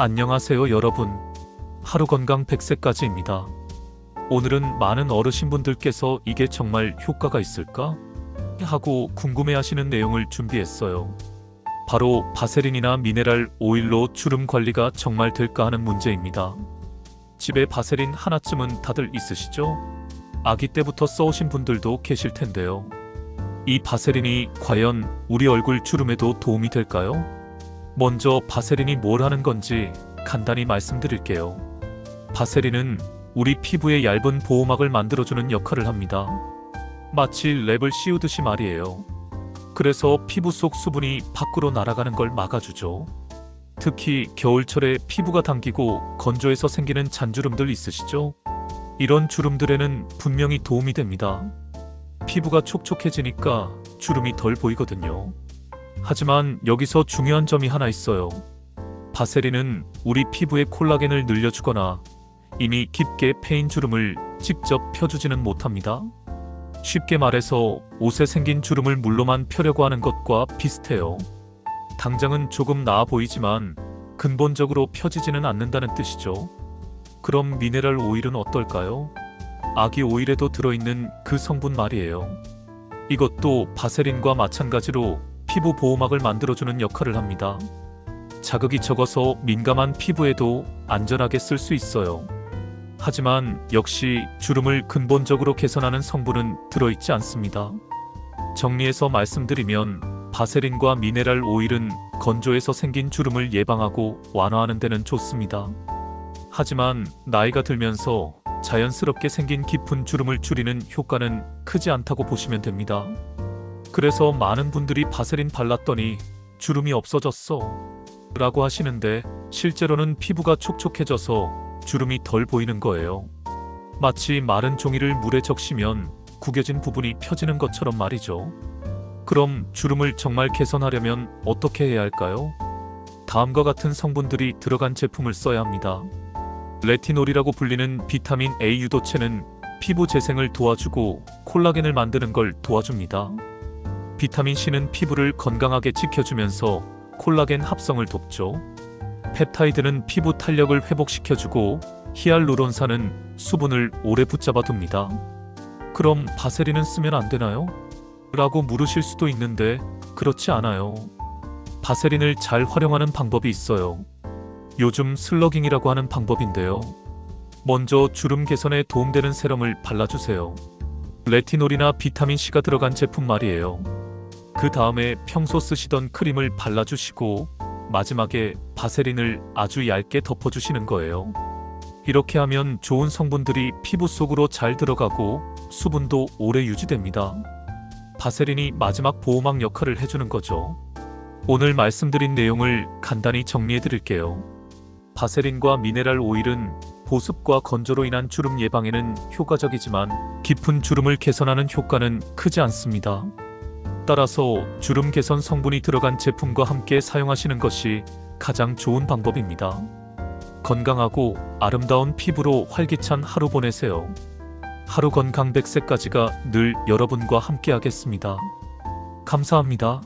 안녕하세요 여러분. 하루 건강 100세까지입니다. 오늘은 많은 어르신분들께서 이게 정말 효과가 있을까? 하고 궁금해하시는 내용을 준비했어요. 바로 바세린이나 미네랄 오일로 주름 관리가 정말 될까 하는 문제입니다. 집에 바세린 하나쯤은 다들 있으시죠? 아기 때부터 써오신 분들도 계실 텐데요. 이 바세린이 과연 우리 얼굴 주름에도 도움이 될까요? 먼저 바세린이 뭘 하는 건지 간단히 말씀드릴게요. 바세린은 우리 피부의 얇은 보호막을 만들어주는 역할을 합니다. 마치 랩을 씌우듯이 말이에요. 그래서 피부 속 수분이 밖으로 날아가는 걸 막아주죠. 특히 겨울철에 피부가 당기고 건조해서 생기는 잔주름들 있으시죠? 이런 주름들에는 분명히 도움이 됩니다. 피부가 촉촉해지니까 주름이 덜 보이거든요. 하지만 여기서 중요한 점이 하나 있어요. 바세린은 우리 피부의 콜라겐을 늘려주거나 이미 깊게 패인 주름을 직접 펴주지는 못합니다. 쉽게 말해서 옷에 생긴 주름을 물로만 펴려고 하는 것과 비슷해요. 당장은 조금 나아 보이지만 근본적으로 펴지지는 않는다는 뜻이죠. 그럼 미네랄 오일은 어떨까요? 아기 오일에도 들어있는 그 성분 말이에요. 이것도 바세린과 마찬가지로 피부 보호막을 만들어주는 역할을 합니다. 자극이 적어서 민감한 피부에도 안전하게 쓸 수 있어요. 하지만 역시 주름을 근본적으로 개선하는 성분은 들어있지 않습니다. 정리해서 말씀드리면 바세린과 미네랄 오일은 건조해서 생긴 주름을 예방하고 완화하는 데는 좋습니다. 하지만 나이가 들면서 자연스럽게 생긴 깊은 주름을 줄이는 효과는 크지 않다고 보시면 됩니다. 그래서 많은 분들이 바세린 발랐더니 주름이 없어졌어. 라고 하시는데 실제로는 피부가 촉촉해져서 주름이 덜 보이는 거예요. 마치 마른 종이를 물에 적시면 구겨진 부분이 펴지는 것처럼 말이죠. 그럼 주름을 정말 개선하려면 어떻게 해야 할까요? 다음과 같은 성분들이 들어간 제품을 써야 합니다. 레티놀이라고 불리는 비타민 A 유도체는 피부 재생을 도와주고 콜라겐을 만드는 걸 도와줍니다. 비타민 C는 피부를 건강하게 지켜주면서 콜라겐 합성을 돕죠. 펩타이드는 피부 탄력을 회복시켜주고 히알루론산은 수분을 오래 붙잡아 둡니다. 그럼 바세린은 쓰면 안 되나요? 라고 물으실 수도 있는데 그렇지 않아요. 바세린을 잘 활용하는 방법이 있어요. 요즘 슬러깅이라고 하는 방법인데요. 먼저 주름 개선에 도움되는 세럼을 발라주세요. 레티놀이나 비타민C가 들어간 제품 말이에요. 그 다음에 평소 쓰시던 크림을 발라주시고 마지막에 바세린을 아주 얇게 덮어주시는 거예요. 이렇게 하면 좋은 성분들이 피부 속으로 잘 들어가고 수분도 오래 유지됩니다. 바세린이 마지막 보호막 역할을 해주는 거죠. 오늘 말씀드린 내용을 간단히 정리해 드릴게요. 바세린과 미네랄 오일은 보습과 건조로 인한 주름 예방에는 효과적이지만 깊은 주름을 개선하는 효과는 크지 않습니다. 따라서 주름 개선 성분이 들어간 제품과 함께 사용하시는 것이 가장 좋은 방법입니다. 건강하고 아름다운 피부로 활기찬 하루 보내세요. 하루 건강 100세까지가 늘 여러분과 함께 하겠습니다. 감사합니다.